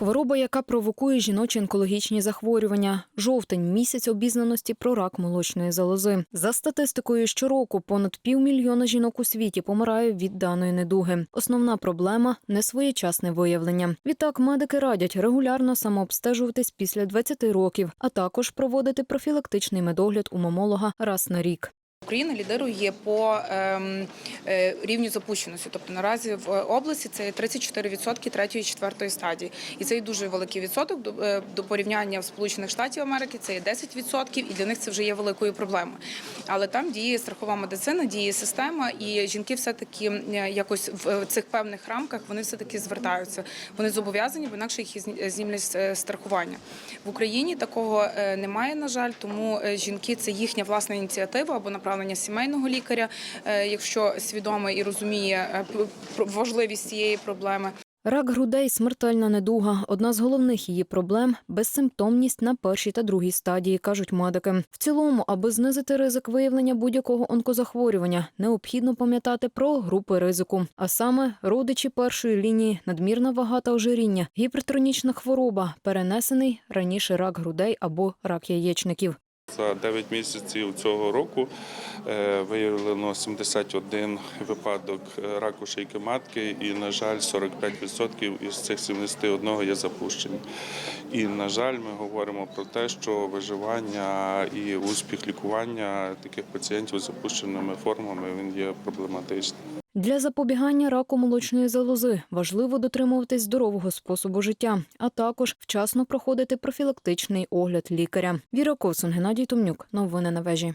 Хвороба, яка провокує жіночі онкологічні захворювання. Жовтень місяць обізнаності про рак молочної залози. За статистикою, щороку понад півмільйона жінок у світі помирає від даної недуги. Основна проблема несвоєчасне виявлення. Відтак медики радять регулярно самообстежуватись після 20 років, а також проводити профілактичний медогляд у мамолога раз на рік. Україна лідирує по ем, е, рівню запущеності. Тобто наразі в області це 34% третьої, четвертої стадії, і це є дуже великий відсоток до, е, до порівняння в Сполучених Штатів Америки. Це є 10%, і для них це вже є великою проблемою. Але там діє страхова медицина, діє система, і жінки все таки якось в цих певних рамках вони все таки звертаються. Вони зобов'язані, бо інакше їх знімлять е, страхування. В Україні такого е, немає, на жаль, тому е, жінки це їхня власна ініціатива або направлення сімейного лікаря, е, якщо свідомо і розуміє е, важливість цієї проблеми. Рак грудей смертельна недуга. Одна з головних її проблем безсимптомність на першій та другій стадії, кажуть медики. В цілому, аби знизити ризик виявлення будь-якого онкозахворювання, необхідно пам'ятати про групи ризику, а саме родичі першої лінії, надмірна вага та ожиріння, гіпертонічна хвороба, перенесений раніше рак грудей або рак яєчників. За 9 місяців цього року е, виявлено 71 випадок раку шийки матки, і, на жаль, 45% із цих 71 є запущені. І, на жаль, ми говоримо про те, що виживання і успіх лікування таких пацієнтів з запущеними формами він є проблематичним. Для запобігання раку молочної залози важливо дотримуватись здорового способу життя, а також вчасно проходити профілактичний огляд лікаря. Віра Ковсун, Геннадій Томнюк. Новини на вежі.